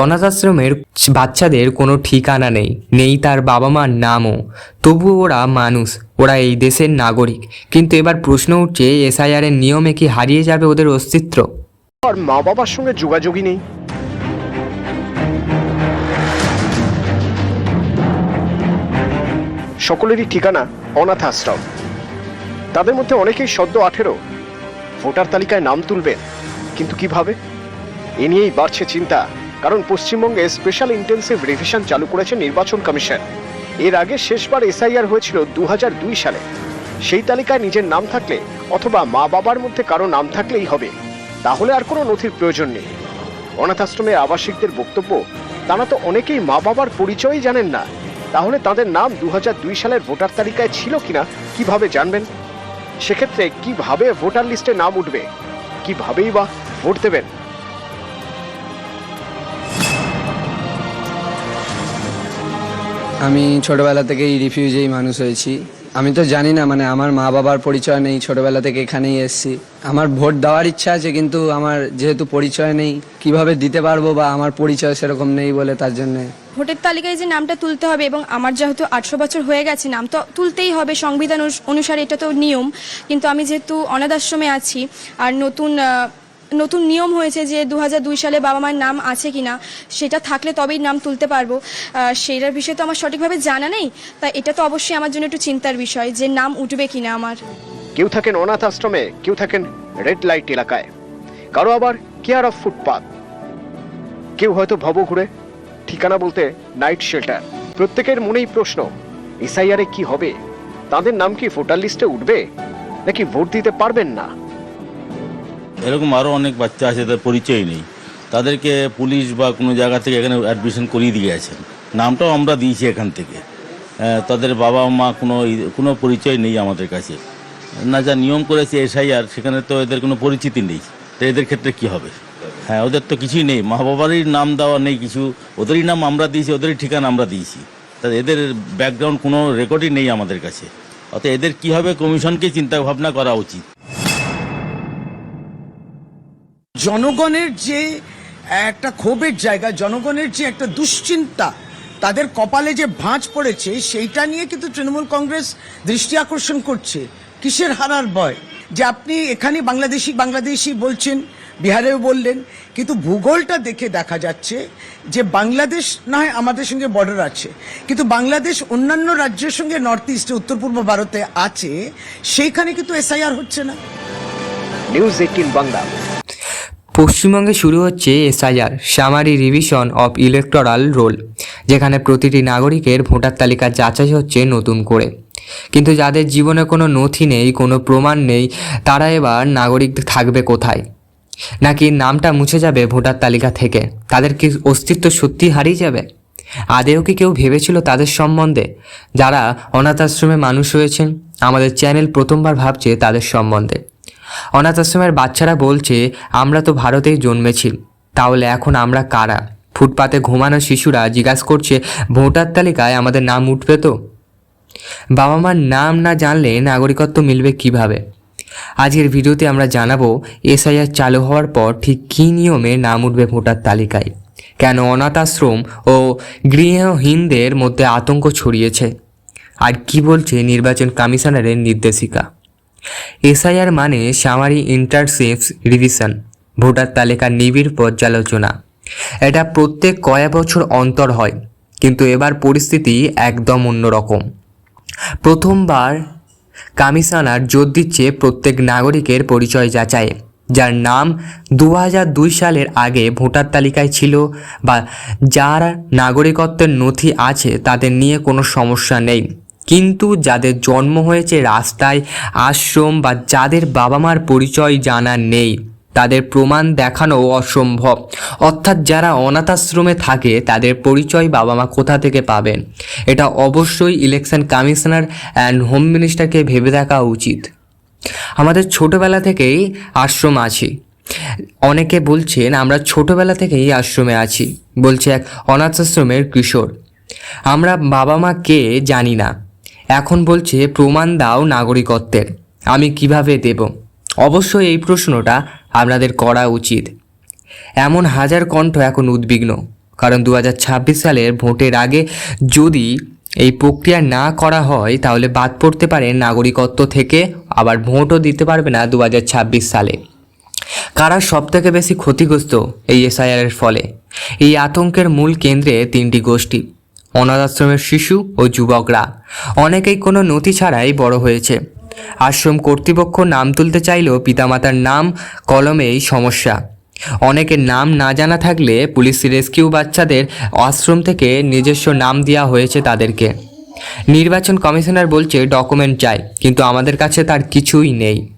অনাথ আশ্রমের বাচ্চাদের কোনো ঠিকানা নেই নেই তার বাবা মার নামও। তবু ওরা মানুষ, ওরা এই দেশের নাগরিক। কিন্তু এবার প্রশ্ন উঠছে, এসআইআরের নিয়মে কি হারিয়ে যাবে ওদের অস্তিত্ব? আর মা বাবার সঙ্গে যোগাযোগই নেই। সকলেরই ঠিকানা অনাথ আশ্রম তাদের মধ্যে অনেকেই সদ্য আঠেরো। ভোটার তালিকায় নাম তুলবেন কিন্তু কীভাবে? এ নিয়েই বাড়ছে চিন্তা। কারণ পশ্চিমবঙ্গে স্পেশাল ইন্টেন্সিভ রিভিশন চালু করেছে নির্বাচন কমিশন। এর আগে শেষবার এসআইআর হয়েছিল দু হাজার দুই সালে। সেই তালিকায় নিজের নাম থাকলে অথবা মা বাবার মধ্যে কারও নাম থাকলেই হবে। তাহলে আর কোনো নথির প্রয়োজন নেই। অনাথ আশ্রমের আবাসিকদের বক্তব্য তারা তো অনেকেই মা বাবার পরিচয়ই জানেন না। তাহলে তাদের নাম দু হাজার দুই সালের ভোটার তালিকায় ছিল কিনা, কীভাবে জানবেন? সেক্ষেত্রে কীভাবে ভোটার লিস্টে নাম উঠবে? কিভাবেই বা ভোট দেবেন? আমি ছোটবেলা থেকেই রিফিউজেই মানুষ হয়েছি। আমি তো জানি না মানে আমার মা বাবার পরিচয় নেই, ছোটবেলা থেকে এখানেই এসেছি। আমার ভোট দেওয়ার ইচ্ছা আছে, কিন্তু আমার যেহেতু পরিচয় নেই, কীভাবে দিতে পারব বা আমার পরিচয় সেরকম নেই বলে তার জন্যে। ভোটের তালিকায় যে নামটা তুলতে হবে এবং আমার যেহেতু আটশো বছর হয়ে গেছে, নাম তো তুলতেই হবে, সংবিধান অনুস- অনুসারে এটা তো নিয়ম। কিন্তু আমি যেহেতু অনাথ আশ্রমে আছি, আর নতুন নতুন নিয়ম হয়েছে যে দু সালে বাবা মায়ের নাম আছে কিনা, সেটা থাকলে তবেই নাম তুলতে পারব। সেটার বিষয়ে তো আমার সঠিকভাবে জানা নেই তাই এটা তো অবশ্যই আমার জন্য একটু চিন্তার বিষয় যে নাম উঠবে কিনা আমার। কেউ থাকেন অনাথ আশ্রমে, কেউ থাকেন রেড লাইট এলাকায়। কারও আবার কেয়ার অফ ফুটপাথ কেউ হয়তো ভব ঘুরে ঠিকানা বলতে নাইট শেল্টার প্রত্যেকের মনেই প্রশ্ন এসআইআরে কি হবে? তাদের নাম কি ভোটার লিস্টে উঠবে? নাকি ভোট দিতে পারবেন না? এরকম আরও অনেক বাচ্চা আছে তাদের পরিচয় নেই। তাদেরকে পুলিশ বা কোনো জায়গা থেকে এখানে অ্যাডমিশন করিয়ে দিয়ে গেছেন। নামটাও আমরা দিয়েছি এখান থেকে। তাদের বাবা মা কোনো কোনো পরিচয় নেই আমাদের কাছে। না যা নিয়ম করেছে এসআইআর, সেখানে তো এদের কোনো পরিচিতি নেই। তো এদের ক্ষেত্রে কি হবে? হ্যাঁ ওদের তো কিছুই নেই। মা বাবারই নাম দেওয়া নেই কিছু। ওদেরই নাম আমরা দিয়েছি, ওদেরই ঠিকানা আমরা দিয়েছি। তা এদের ব্যাকগ্রাউন্ড কোনো রেকর্ডই নেই আমাদের কাছে। অত এদের কি হবে কমিশনকে চিন্তা ভাবনা করা উচিত। জনগণের যে একটা ক্ষোভের জায়গা, জনগণের যে একটা দুশ্চিন্তা, তাদের কপালে যে ভাঁজ পড়েছে, সেইটা নিয়ে কিন্তু তৃণমূল কংগ্রেস দৃষ্টি আকর্ষণ করছে। কিসের হারার ভয়? যে আপনি এখানে বাংলাদেশি বাংলাদেশি বলছেন, বিহারেও বললেন, কিন্তু ভূগোলটা দেখে দেখা যাচ্ছে যে বাংলাদেশ না হয় আমাদের সঙ্গে বর্ডার আছে, কিন্তু বাংলাদেশ অন্যান্য রাজ্যের সঙ্গে নর্থ ইস্টে উত্তর পূর্ব ভারতে আছে, সেইখানে কিন্তু এসআইআর হচ্ছে না। নিউজ এইটিন বাংলা পশ্চিমবঙ্গে শুরু হচ্ছে SIR, summary revision of electoral roll যেখানে প্রতিটি নাগরিকের ভোটার তালিকা যাচাই হচ্ছে নতুন করে। কিন্তু যাদের জীবনে কোনো নথি নেই, কোনো প্রমাণ নেই, তারা এবার নাগরিক থাকবে কোথায়? নাকি নামটা মুছে যাবে ভোটার তালিকা থেকে? তাদের কি অস্তিত্ব সত্যি হারিয়ে যাবে? আদেও কি কেউ ভেবেছিল তাদের সম্বন্ধে? যারা অনাথ আশ্রমে মানুষ হয়েছেন আমাদের চ্যানেল প্রথমবার ভাবছে তাদের সম্বন্ধে। অনাথ আশ্রমের বাচ্চারা বলছে, আমরা তো ভারতেই জন্মেছি, তাহলে এখন আমরা কারা? ফুটপাতে ঘুমানো শিশুরা জিজ্ঞাসা করছে, ভোটার তালিকায় আমাদের নাম উঠবে তো? বাবা মার নাম না জানলে নাগরিকত্ব মিলবে কীভাবে? আজকের ভিডিওতে আমরা জানাব, এসআইআর চালু হওয়ার পর ঠিক কী নিয়মে নাম উঠবে ভোটার তালিকায়? কেন অনাথ আশ্রম ও গৃহহীনদের মধ্যে আতঙ্ক ছড়িয়েছে? আর কি বলছে নির্বাচন কমিশনারের নির্দেশিকা? এসআইআর মানে সামারি ইন্টারসেপস রিভিশন, ভোটার তালিকার নিবিড় পর্যালোচনা। এটা প্রত্যেক কয়েক বছর অন্তর হয়, কিন্তু এবার পরিস্থিতি একদম অন্যরকম প্রথমবার কমিশনার জোর দিচ্ছে প্রত্যেক নাগরিকের পরিচয় যাচাই, যার নাম দু দুই সালের আগে ভোটার তালিকায় ছিল বা যার নাগরিকত্বের নথি আছে তাদের নিয়ে কোনো সমস্যা নেই। কিন্তু যাদের জন্ম হয়েছে রাস্তায়, আশ্রম বা যাদের বাবা মার পরিচয় জানা নেই, তাদের প্রমাণ দেখানো অসম্ভব। অর্থাৎ যারা অনাথ আশ্রমে থাকে, তাদের পরিচয় বাবা মা কোথা থেকে পাবেন? এটা অবশ্যই ইলেকশন কমিশনার অ্যান্ড হোম মিনিস্টারকে ভেবে দেখা উচিত। আমাদের ছোটবেলা থেকেই আশ্রম আছি। অনেকে বলছেন, আমরা ছোটবেলা থেকেই আশ্রমে আছি, বলছে এক অনাথ আশ্রমের কিশোর। আমরা বাবা মা কে জানি না। এখন বলছে, প্রমাণ দাও নাগরিকত্বের। আমি কীভাবে দেব? অবশ্যই এই প্রশ্নটা আপনাদের করা উচিত। এমন হাজার কণ্ঠ এখন উদ্বিগ্ন, কারণ দু হাজার ছাব্বিশ সালের ভোটের আগে যদি এই প্রক্রিয়া না করা হয়, তাহলে বাদ পড়তে পারে নাগরিকত্ব থেকে, আবার ভোটও দিতে পারবে না দু হাজার ছাব্বিশ সালে। কারা সব থেকে বেশি ক্ষতিগ্রস্ত এই এসআইআরের ফলে? এই আতঙ্কের মূল কেন্দ্রে তিনটি গোষ্ঠী। অনাথ আশ্রমের শিশু ও যুবকরা। অনেকেই কোনো নথি ছাড়াই বড় হয়েছে। আশ্রম কর্তৃপক্ষ নাম তুলতে চাইলেও পিতামাতার নাম কলমেই সমস্যা। অনেকের নাম না জানা থাকলে পুলিশ রেস্কিউ বাচ্চাদের আশ্রম থেকে নিজস্ব নাম দেওয়া হয়েছে তাদেরকে। নির্বাচন কমিশনার বলছে, ডকুমেন্ট চাই, কিন্তু আমাদের কাছে তার কিছুই নেই।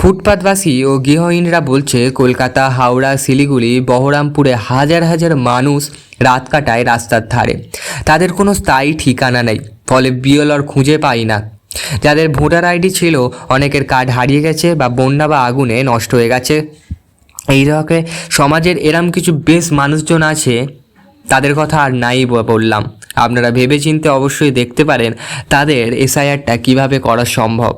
ফুটপাতবাসী ও গৃহহীনরা বলছে, কলকাতা, হাওড়া, শিলিগুড়ি, বহরমপুরে হাজার হাজার মানুষ রাত কাটায় রাস্তার ধারে। তাদের কোনো স্থায়ী ঠিকানা নেই, ফলে বিএলআর খুঁজে পাই না। যাদের ভোটার আইডি ছিল, অনেকের কার্ড হারিয়ে গেছে বা বন্যা বা আগুনে নষ্ট হয়ে গেছে। এই রকে সমাজের এরম কিছু বেশ মানুষজন আছে, তাদের কথা আর নাই বললাম। আপনারা ভেবেচিন্তে অবশ্যই দেখতে পারেন, তাদের এসআইআরটা কীভাবে করা সম্ভব।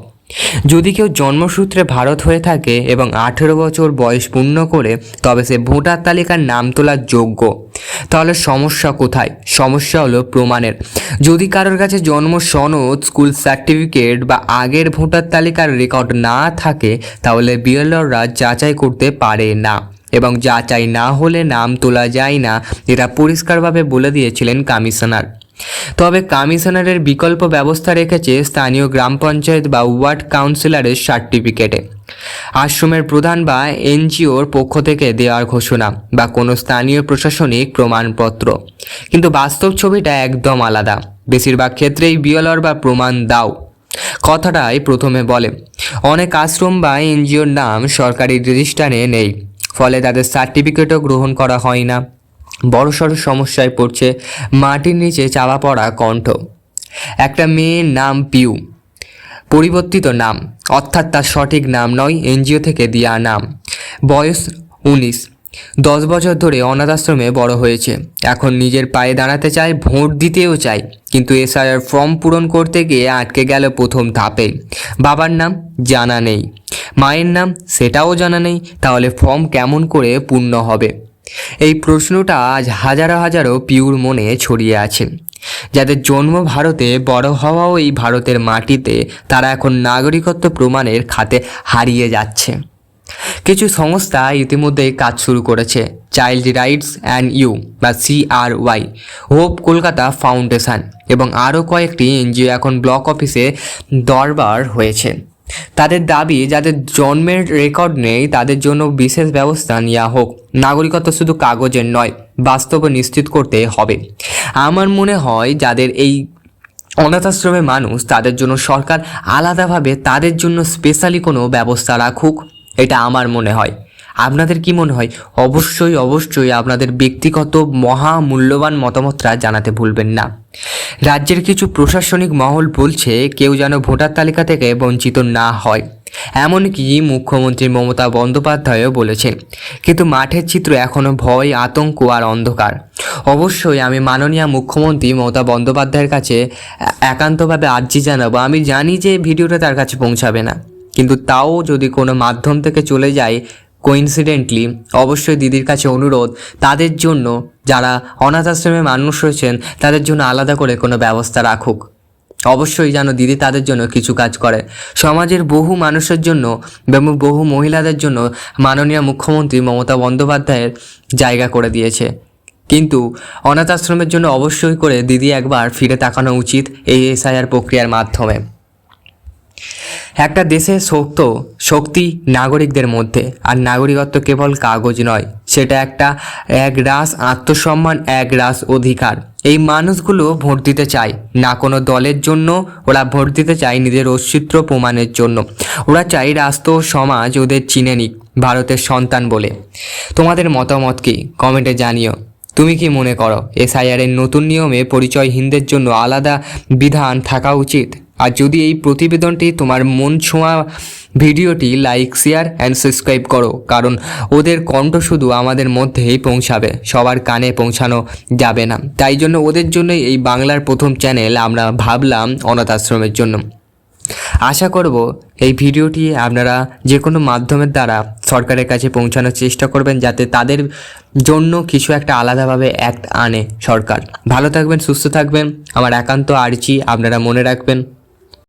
যদি কেউ জন্মসূত্রে ভারত হয়ে থাকে এবং আঠেরো বছর বয়স পূর্ণ করে, তবে সে ভোটার তালিকার নাম তোলার যোগ্য। তাহলে সমস্যা কোথায়? সমস্যা হলো প্রমাণের। যদি কারোর কাছে জন্ম সনদ, স্কুল সার্টিফিকেট বা আগের ভোটার তালিকার রেকর্ড না থাকে, তাহলে বিএলআররা যাচাই করতে পারে না এবং যাচাই না হলে নাম তোলা যায় না। এটা পরিষ্কারভাবে বলে দিয়েছিলেন কমিশনার। তবে কমিশনারের বিকল্প ব্যবস্থা রেখেছে স্থানীয় গ্রাম পঞ্চায়েত বা ওয়ার্ড কাউন্সিলরের সার্টিফিকেটে। আশ্রমের প্রধান বা এনজিওর পক্ষ থেকে দেওয়ার ঘোষণা বা কোনো স্থানীয় প্রশাসনিক প্রমাণপত্র। কিন্তু বাস্তব ছবিটা একদম আলাদা। বেশিরভাগ ক্ষেত্রেই বিয়লর বা প্রমাণ দাও। কথাটাই প্রথমে বলে, অনেক আশ্রম বা এনজিওর নাম সরকারি রেজিস্টারে নেই, ফলে তাদের সার্টিফিকেটও গ্রহণ করা হয় না। বড়সড় সমস্যায় পড়ছে মাটির নিচে চাপা পড়া কণ্ঠ। একটা মেয়ের নাম পিউ। পরিবর্তিত নাম, অর্থাৎ তার সঠিক নাম নয়, এনজিও থেকে দেওয়া নাম। বয়স উনিশ। দশ বছর ধরে অনাথ আশ্রমে বড় হয়েছে। এখন নিজের পায়ে দাঁড়াতে চায়, ভোট দিতেও চায়, কিন্তু এসআইআর ফর্ম পূরণ করতে গিয়ে আটকে গেল প্রথম ধাপে। বাবার নাম জানা নেই। মায়ের নাম সেটাও জানা নেই, তাহলে ফর্ম কেমন করে পূর্ণ হবে? এই প্রশ্নটা আজ হাজারো হাজারো পিউর মনে ছড়িয়ে আছে। যাদের জন্ম ভারতে, বড় হওয়াও এই ভারতের মাটিতে, তারা এখন নাগরিকত্ব প্রমাণের খাতে হারিয়ে যাচ্ছে। কিছু সংস্থা ইতিমধ্যেই কাজ শুরু করেছে, চাইল্ড রাইটস অ্যান্ড ইউ, বা সিআরওয়াই হোপ কলকাতা ফাউন্ডেশন, এবং আরও কয়েকটি এনজিও এখন ব্লক অফিসে দরবার হয়েছে। তাদের দাবি, যাদের জন্মের রেকর্ড নেই, তাদের জন্য বিশেষ ব্যবস্থা নেওয়া হোক। নাগরিকত্ব শুধু কাগজের নয় বাস্তব নিশ্চিত করতে হবে। আমার মনে হয় যাদের এই অনাথ আশ্রমের মানুষ, তাদের জন্য সরকার আলাদাভাবে তাদের জন্য স্পেশালি কোনো ব্যবস্থা রাখুক, এটা আমার মনে হয়। আপনাদের কি মনে হয়? অবশ্যই অবশ্যই আপনাদের ব্যক্তিগত মহা মূল্যবান মতামতটা জানাতে ভুলবেন না। রাজ্যের কিছু প্রশাসনিক মহল বলছে কেউ যেন ভোটার তালিকা থেকে বঞ্চিত না হয়। এমনকি মুখ্যমন্ত্রী মমতা বন্দ্যোপাধ্যায়ও বলেছেন। কিন্তু মাঠের চিত্র এখনও ভয়, আতঙ্ক আর অন্ধকার। অবশ্যই আমি মাননীয় মুখ্যমন্ত্রী মমতা বন্দ্যোপাধ্যায়ের কাছে একান্তভাবে আর্জি জানাব। আমি জানি যে ভিডিওটা তার কাছে পৌঁছাবে না। কিন্তু তাও যদি কোনো মাধ্যম থেকে চলে যায় কোইন্সিডেন্টলি অবশ্যই দিদির কাছে অনুরোধ, তাদের জন্য যারা অনাথ আশ্রমে মানুষ রয়েছেন, তাদের জন্য আলাদা করে কোনো ব্যবস্থা রাখুক। অবশ্যই যেন দিদি তাদের জন্য কিছু কাজ করে। সমাজের বহু মানুষের জন্য এবং বহু মহিলাদের জন্য মাননীয় মুখ্যমন্ত্রী মমতা বন্দ্যোপাধ্যায়ের জায়গা করে দিয়েছে। কিন্তু অনাথ আশ্রমের জন্য অবশ্যই করে দিদি একবার ফিরে তাকানো উচিত এই এসআইআর প্রক্রিয়ার মাধ্যমে। একটা দেশের শক্ত, শক্তি নাগরিকদের মধ্যে, আর নাগরিকত্ব কেবল কাগজ নয়, সেটা একটা এক রাস আত্মসম্মান, এক রাস অধিকার। এই মানুষগুলো ভোট দিতে চায়, না কোনো দলের জন্য, ওরা ভোট দিতে চায় নিজের অস্তিত্ব প্রমাণের জন্য। ওরা চায় রাষ্ট্র সমাজ ওদের চিনে নিক, ভারতের সন্তান বলে। তোমাদের মতামত কি? কমেন্টে জানিও। তুমি কি মনে করো এসআইআর এর নতুন নিয়মে পরিচয়হীনদের জন্য আলাদা বিধান থাকা উচিত? আর যদি এই প্রতিবেদনটি তোমার মন ছোঁয়া ভিডিওটি লাইক, শেয়ার অ্যান্ড সাবস্ক্রাইব করো, কারণ ওদের কণ্ঠ শুধু আমাদের মধ্যেই পৌঁছাবে, সবার কানে পৌঁছানো যাবে না। তাই জন্য ওদের জন্যই এই বাংলার প্রথম চ্যানেল আমরা ভাবলাম অনাথ আশ্রমের জন্য। আশা করব এই ভিডিওটি আপনারা যে কোনো মাধ্যমের দ্বারা সরকারের কাছে পৌঁছানোর চেষ্টা করবেন যাতে তাদের জন্য কিছু একটা আলাদাভাবে অ্যাক্ট আনে সরকার। ভালো থাকবেন, সুস্থ থাকবেন। আমার একান্ত আর্জি, আপনারা মনে রাখবেন।